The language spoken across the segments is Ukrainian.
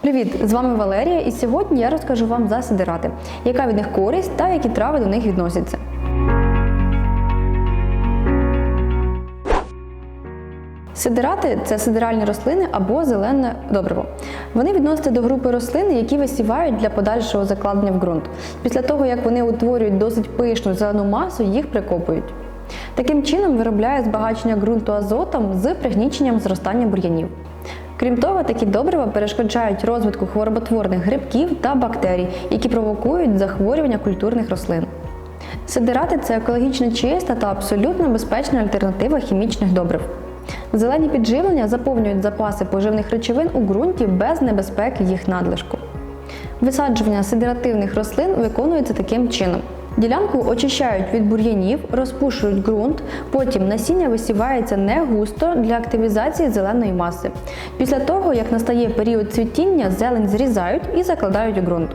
Привіт! З вами Валерія, і сьогодні я розкажу вам за сидирати, яка від них користь та які трави до них відносяться. Сидирати це сидиральні рослини або зелене добриво. Вони відносяться до групи рослин, які висівають для подальшого закладення в ґрунт. Після того, як вони утворюють досить пишну зелену масу, їх прикопують. Таким чином виробляє збагачення ґрунту азотом з пригніченням зростання бур'янів. Крім того, такі добрива перешкоджають розвитку хвороботворних грибків та бактерій, які провокують захворювання культурних рослин. Сидирати це екологічно чиста та абсолютно безпечна альтернатива хімічних добрив. Зелені підживлення заповнюють запаси поживних речовин у ґрунті без небезпеки їх надлишку. Висаджування сидеративних рослин виконується таким чином. Ділянку очищають від бур'янів, розпушують ґрунт, потім насіння висівається не густо для активізації зеленої маси. Після того, як настає період цвітіння, зелень зрізають і закладають у ґрунт.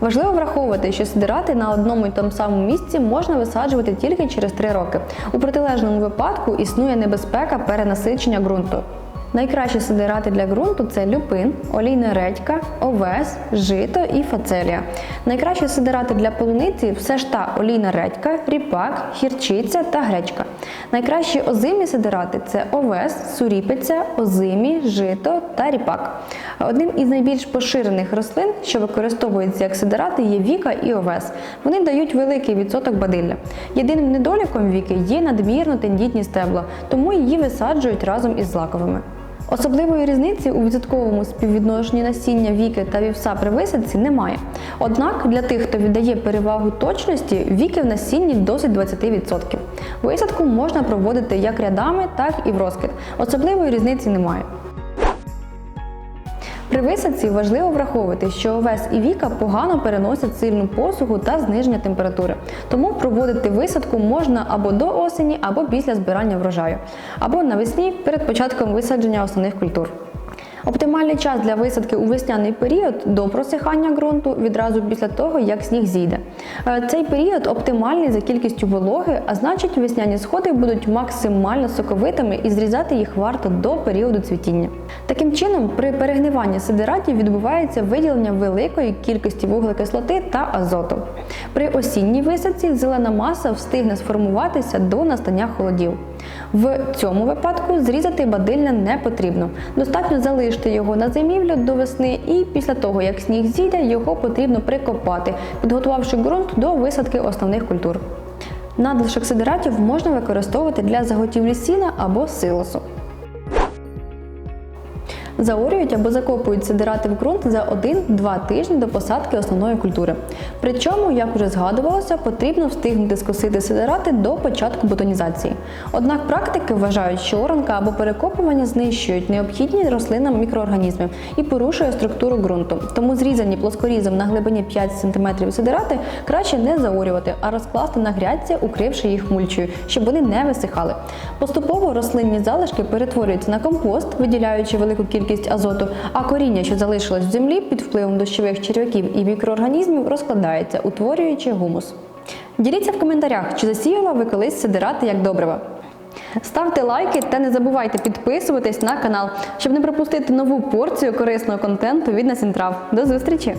Важливо враховувати, що сидирати на одному і тому самому місці можна висаджувати тільки через 3 роки. У протилежному випадку існує небезпека перенасичення ґрунту. Найкращі сидирати для ґрунту це люпин, олійна редька, овес, жито і фацелія. Найкращі сидирати для полуниці все ж та олійна редька, ріпак, гірчиця та гречка. Найкращі озимі сидирати це овес, суріпиця, озимі, жито та ріпак. Одним із найбільш поширених рослин, що використовуються як сидирати, є віка і овес. Вони дають великий відсоток бадилля. Єдиним недоліком віки є надмірно тендітні стебла, тому її висаджують разом із злаковими. Особливої різниці у відсотковому співвідношенні насіння віки та вівса при висадці немає. Однак для тих, хто віддає перевагу точності, віки в насінні досить 20%. Висадку можна проводити як рядами, так і в розкид. Особливої різниці немає. При висадці важливо враховувати, що овес і віка погано переносять сильну посуху та зниження температури. Тому проводити висадку можна або до осені, або після збирання врожаю, або навесні перед початком висадження основних культур. Оптимальний час для висадки у весняний період до просихання ґрунту відразу після того, як сніг зійде. Е, Цей період оптимальний за кількістю вологи, а значить весняні сходи будуть максимально соковитими і зрізати їх варто до періоду цвітіння. Таким чином, при перегниванні сидератів відбувається виділення великої кількості вуглекислоти та азоту. При осінній висадці зелена маса встигне сформуватися до настання холодів. В цьому випадку зрізати бадилля не потрібно. Достатньо залишити його на зимівлю до весни, і після того, як сніг зійде, його потрібно прикопати, підготувавши ґрунт до висадки основних культур. Надлишок сидератів можна використовувати для заготівлі сіна або силосу. Заорюють або закопують сидирати в ґрунт за 1-2 тижні до посадки основної культури. Причому, як вже згадувалося, потрібно встигнути скосити сидирати до початку бутонізації. Однак практики вважають, що оранка або перекопування знищують необхідні рослинам мікроорганізми і порушує структуру ґрунту. Тому зрізані плоскорізом на глибині 5 см сидирати краще не заорювати, а розкласти на грядці, укривши їх мульчою, щоб вони не висихали. Поступово рослинні залишки перетворюються на компост, виділяючи велику кількість азоту, а коріння, що залишилось в землі під впливом дощових черв'яків і мікроорганізмів, розкладається, утворюючи гумус. Діліться в коментарях, чи засіяла ви колись сидирати як добрива. Ставте лайки та не забувайте підписуватись на канал, щоб не пропустити нову порцію корисного контенту від Насінтрав. До зустрічі!